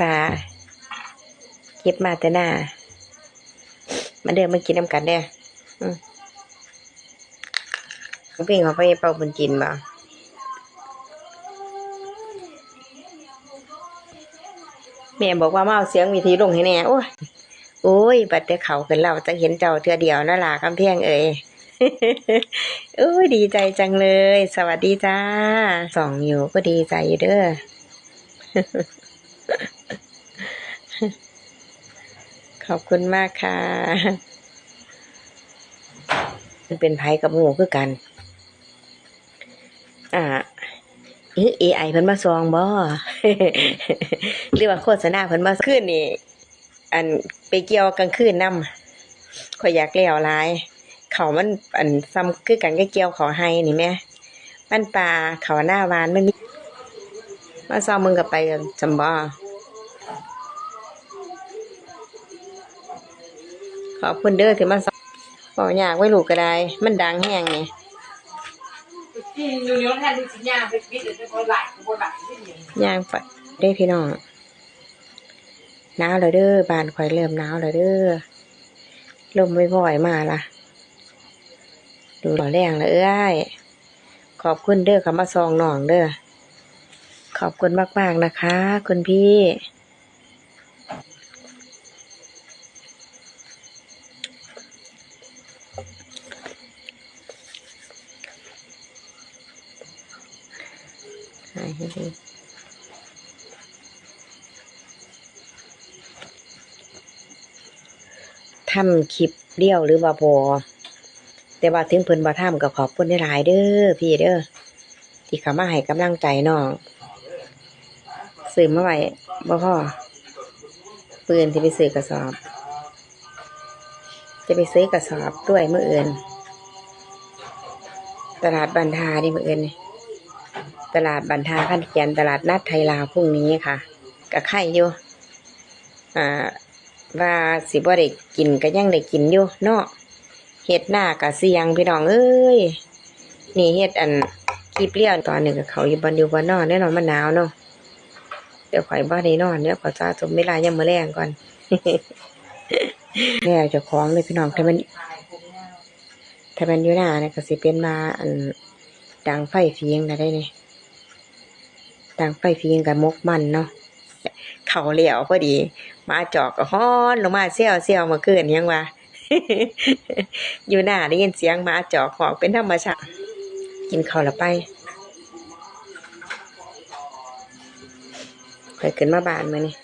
ษาเก็บมาแต่หน้ามาเดินมากินน้ำกันเด้ออืมเพ่งเขาไปเป่าบุญจินบ่แม่บอกว่ามาเอาเสียงวิธีลงให้แน่โอ้ยโอ้ย บัดแต่เขาขึ้นเราจะเห็นเจ้าเทือเดียวนั่นล่ะคำเพียงเอ่ยโอ้ยดีใจจังเลย สวัสดีจ้าส่องอยู่ก็ดีใจอยู่เด้อ ขอบคุณมากค่ะมันเป็นไผกับหมูคือกัน อ่าเอไอเพิ่นมาซองบ่หรือว่าโฆษณาเพิ่นมาขึ้นนี่ อันไปเกี่ยวกลางคืนนำข่อยอยากเลี้ยวหลาย เขามันอันซ้ำคือกันก็เกี่ยวเขาให้นี่แม่มันปลาเขาหน้าวานมันมีมาซ้อมมึงกับไปกันจำบ่ อบคุณเด้อที่มาซอมบอกอยากไว้ลูกก็ได้ มันดังแห้งนี่ที่อยู่ในนั้นที่สิญาไปปิดเลยเป็นคนหลายคนหลายที่นี่ย่างไปได้พี่น้องหนาวแล้วเด้อบานข่อยเริ่มหนาวแล้วเด้อลมไม่พ่อยมาละดูหล่อแรงแล้วเอ้ยขอบคุณเด้อคำมาซองหน้องเด้อขอบคุณมากๆนะคะ คุณพี่ ให้ดูทำคลิปเดียวหรือว่าบอแต่ว่าถึงเพิ่นบ่ทำก็ขอบคุณหลายเด้อพี่เด้อที่เขามาให้กำลังใจน้องซื้อมาไว้บ่พ่อปืนที่ไปซื้อกระสอบ จะไปซื้อกระสอบด้วยเมื่ออื่นตลาดบันทานี่เมื่ออื่นนี่ ตลาดบันทาขันเขียนตลาดนัดไทยลาวพรุ่งนี้ค่ะกับไข่อยู่อ่าว่าสิบ่ได้กินก็ยังได้กินอยู่เนาะเฮ็ดหน้ากะเสียงพี่น้องเอ้ยนี่เฮ็ดอันคลิปเลี้ยวตอนหนึ่งกับเขาอยู่บนอยู่บนนอนแน่นอนมันหนาวเนาะเดี๋ยวข่อยบ้านในนอนเดี๋ยวขอจ้าสมเวลายามมื้อแรงก่อนแม่เจ้าของเลยพี่น้องถ้ามันถ้ามันอยู่หน้าเนี่ยก็สิเป็นมาอันดังไฟเฟียงนะได้เนี่ย ดังไฟฟียงกับมกมันเนาะเขาเหลียวพอดี มาจอกก็ฮ้อนลงมาเซี่ยวเซี่ยวมาเกินยังวะอยู่หน้าได้ยินเสียงมาจอกหอกเป็นธรรมชาติกินข้าวละไปข่อยขึ้นมาบ้านมานี่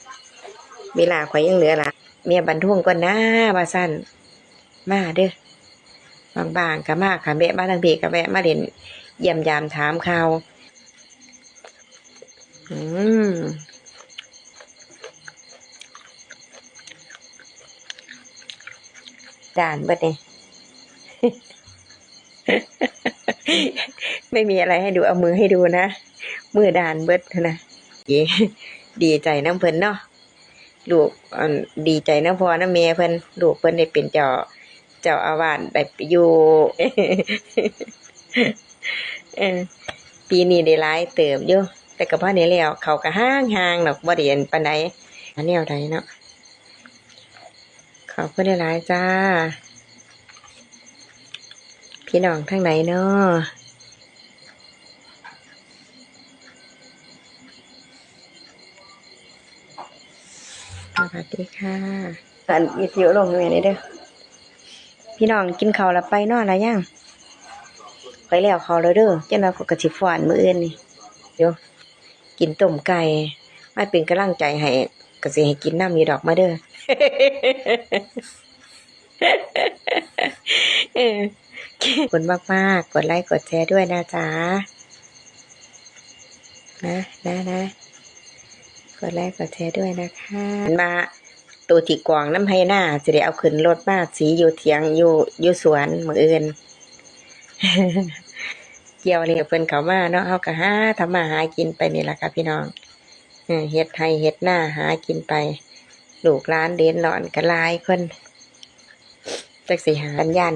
เวลาข่อยยังเหลือละเมียบันทุ่งก่อนนะว่าสั้นมาเด้อบางๆก็มาค่ะแวะมาทางเพก็แวะมาเด่นเยี่ยมยามถามข่าว อืมด่านเบิดเนี่ยไม่มีอะไรให้ดูเอามือให้ดูนะ มือด่านเบิดนะเย้ดีใจน้ำเพิ่นเนาะลูกดีใจน้ำพอน้ำเมยเพิ่นลูกเพิ่นได้เป็นเจ้าเจ้าอาวาสได้อยู่ปีนี้ได้หลายเติบอยู่ แต่กับพ่อนี้แล้ว เขาก็ห้างห่างๆดอกบ่ได้เห็นปานใดอันแนวใดเนาะขอบคุณหลายๆจ้า พี่น้องทั้งไหนเนาะสวัสดีค่ะอันอีสิวลงอยู่นี่เด้อ พี่น้องกินข้าวแล้วไปนอนแล้วยังไปแล้วเขาวแล้วเด้อเจ้าเราก็กระสิฟ้อนมื้ออื่นนี่เดี๋ยว กินต้มไก่ไม่เป็นกำลังใจให้ก็สิให้กินน้ำมีดอกมาเด้อขอบคุณมากมากๆกดไลค์กดแชร์ด้วยนะจ๊ะนะนะนะกดไลค์กดแชร์ด้วยนะคะมาตัวที่กวางน้ำให้หน้าจะได้เอาขึ้นรถมาสีอยู่เถียงอยู่อยู่สวนมืออื่น เกี่ยวนี่เพิ่นเขามาเนาะเฮาก็หาทำมาหากินไปนี่แหละค่ะพี่น้องเฮ็ดไห้เฮ็ดหน้าหากินไปลูกร้านเด่นหลอนก็หลายคนจักสิหาสัญญาณ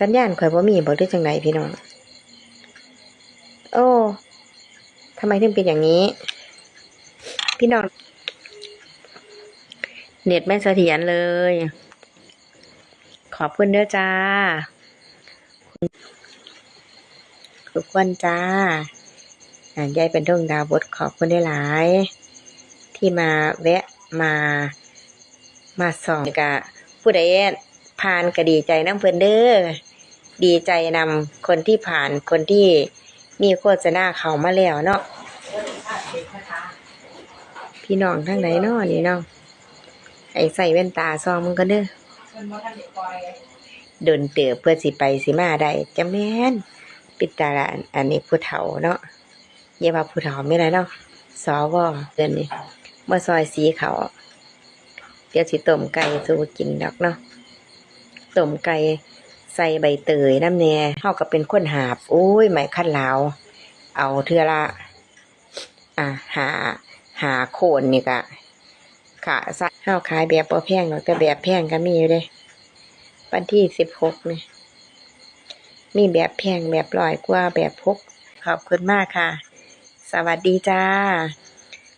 สัญญาณข่อยบ่มีบ่ได้จังไดพี่น้อง โอ้ทำไมถึงเป็นอย่างนี้ พี่น้อง เน็ตไม่เสถียรเลย ขอบคุณเด้อจ้า ทุกคนจ้าอ่ายายเป็นดวงดาวบทขอบคุณได้หลาย ที่มาแวะมามาสอนกะผู้ใดผ่านก็ดีใจน้ำเพิ่นเด้อดีใจนำคนที่ผ่านคนที่มีโฆษณาเขามาแล้วเนาะพี่น้องทั้งไหนเนาะนี่เนาะไอ้ใส่แว่นตาซองมึงก็เด้อมันบ่ทันได้อยเดินเตือเพื่อสิไปสิมาได้จะแม่น ปิดตาละอันอันนี้ผู้เฒ่าเนาะอย่าว่าผู้เฒ่าไม่ได้เนาะสวเดือนนี้เมื่อซอยสีเขาเดี๋ยวสิต้มไก่สูกินดอกเนาะต้มไก่ใส่ใบเตยน้ำแน่เฮาก็เป็นคนหาบโอ้ยไหมคันลาว เอาเทื่อละ อ่าหา หาโคนนี่ก็ค่ะซะเฮาขายแบบบ่แพงหรอกแต่แบบแพงก็มีอยู่เด้วันที่สิบหกเนี่ย มีแบบแพงแบบร้อยกว่าแบบพกขอบคุณมากค่ะ สวัสดีจ้า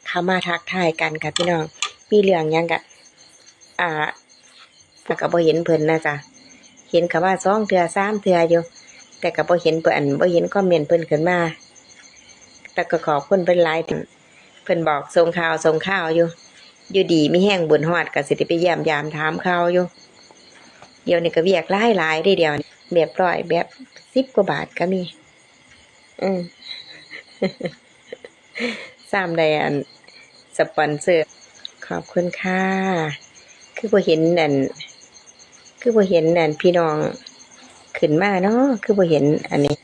เข้ามาทักทายกันค่ะพี่น้องมีเรื่องยังกะอ่าก็บ่เห็นเพิ่นนะจ๊ะเห็นคำว่าสองเทือสามเทืออยู่ แต่ก็บ่เห็นเพิ่นบ่เห็นคอมเมนต์เพิ่นขึ้นมา แต่ก็ขอบคุณเพิ่นหลายถึงเพิ่นบอกส่งข่าวส่งข่าวอยู่ อยู่ดีไมีแห้งบุญฮอดก็สิได้ไปเยี่ยมยามถามข่าวอยู่ เดี๋ยวนี้ก็เวียกหลายหลายทีเดียวนี่ แบบร้อยแบบสิบกว่าบาทก็มี อืมสามไดอันสปอนเซอร์ ขอบคุณค่ะ คือพอเห็นอันคือพอเห็นอันพี่น้องขึ้นมาเนาะ คือพอเห็นอันนี้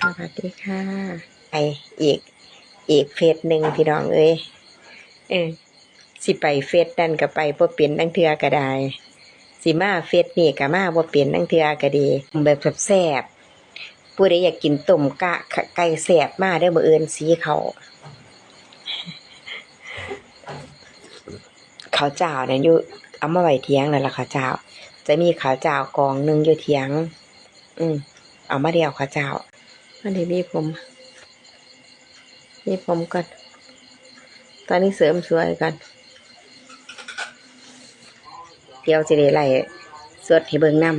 สวัสดีค่ะ ไออีก อีกเฟสหนึ่งพี่น้องเอ้ย เออ สิไปเฟสนั่นก็ไปบ่เป็นตั้งเทือก็ได้สิมาเฟสนี่ก็มาบ่เป็นตั้งเทือก็ดีแบบแซ่บผู้ใดอยากกินต้มกะไก่แซ่บมาได้อมื้ออื่นสีเขาข้าวเจ้าเนี่ยอยู่เอามาไว้เทียงนั่นล่ะข้าวเจ้า จะมีข้าวเจ้ากองหนึ่งอยู่เทียง อืมเอามาเดียวข้าวเจ้าอันนี้มีผมนี่ผมก่อนตอนนี้เสริมสวยก่อน เดี๋ยวสิได้ไล่สวดให้เบิ่งน้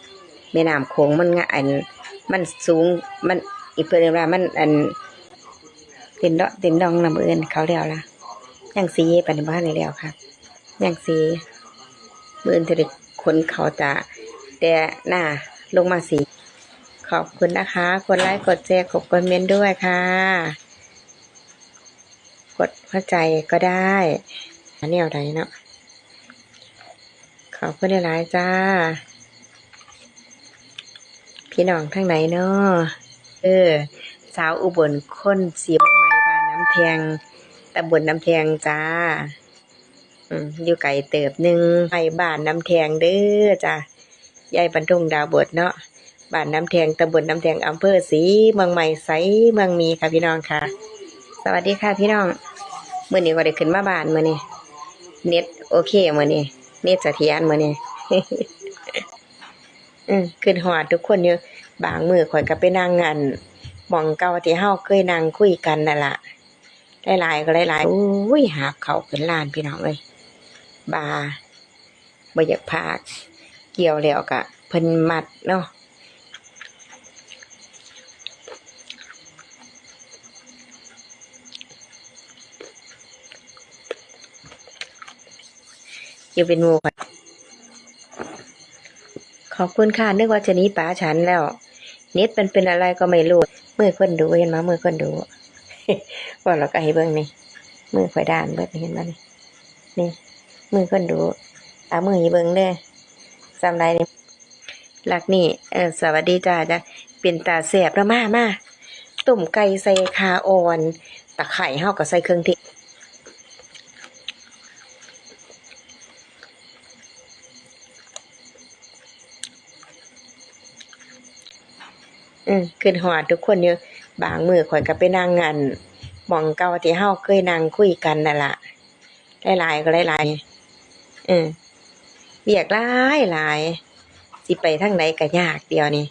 ำแม่น้ำโขงมันงอัน มันสูงมันอีเพิ่อนว่ามันอันเต็นดอเต็นดองน้ำเอินเขาแล้วล่ะยังสีปานบ้านได้แล้วครับยังสีเมืออื่นจะได้ขนเขาจะแต่หน้าลงมาสีขอบคุณนะคะกดไลค์กดแชร์กดคอมเมนต์ด้วยค่ะ กดหัวใจก็ได้อันนี้เอาไดเนาะ ขอบคุณหลายจ้า พี่น้องทั้งไหนเนาะเออ สาวอุบลคนเสียบใหม่บ้านน้ำแทงตำบลน้ำแทงจ้าอืมอยู่ไก่เติบหนึ่งไปบ้านน้ำแทงเด้อจ้ายายบรรทุงดาวบดเนาะบ้านน้ำแทงตำบลน้ำแทงอำเภอศรีเมืองใหม่ไสเมืองมีค่ะพี่น้องค่ะ สวัสดีค่ะพี่น้องเมื่อนี้ก็ได้ขึ้นมาบ้านมื่อนี้เน็ตโอเคมื่อนี้ เนตเสถียรมาเนี่ยอืมขึ้นหอดทุกคนเยู่บางมือข่อยก็ไปนั่งงานมองเก่าที่เฮาเคยนั่งคุยกันนั่นละหลายๆก็หลายๆอุ้ยหาบเขาขึ้นลานพี่น้องเลยบาบ่อยากพากเกี่ยวแล้วกะเพิ่นมัดเนาะ อยู่เป็นหมูค่ะขอบคุณค่ะนึกว่าจะหนี้ป๋าฉันแล้วเน็ตมันเป็นอะไรก็ไม่รู้มือคนดูเห็นไหมมือคนดูว่าเราก็ให้เบิ่งนี่มือข่อยด้านเบิดเห็นไหมนี่นี่ มือคนดูเอามือให้เบิ่งเด้อจำได้นี่หลักนี่เออสวัสดีจ้าจ้ะเป็นตาแสบแล้วมามาต้มไก่ใส่คาอ่อนตะไคร่เฮาก็ใส่เครื่องเท อืมขึ้นหอดทุกคนอยู่บางมือข่อยก็ไปนั่งงานหมองเก่าที่เฮาเคยนั่งคุยกันนั่นละหลายๆก็หลายๆอืมเบียกหลายหลายสิไปทางไหนก็ยากเดียวนี่